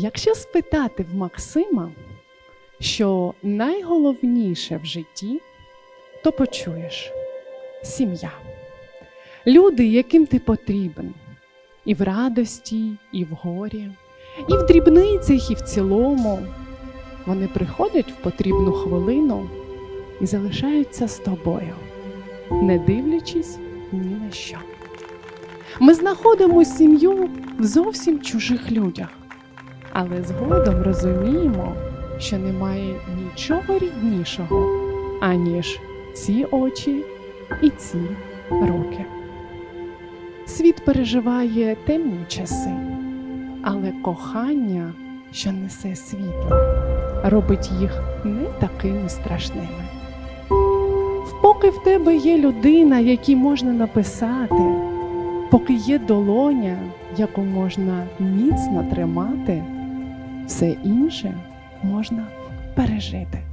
Якщо спитати в Максима, що найголовніше в житті, то почуєш сім'я. Люди, яким ти потрібен, і в радості, і в горі, і в дрібницях, і в цілому. Вони приходять в потрібну хвилину і залишаються з тобою, не дивлячись ні на що. Ми знаходимо сім'ю в зовсім чужих людях, але згодом розуміємо, що немає нічого ріднішого, аніж ці очі і ці руки. Світ переживає темні часи, але кохання, що несе світло, робить їх не такими страшними. Поки в тебе є людина, якій можна написати, поки є долоня, яку можна міцно тримати, все інше можна пережити.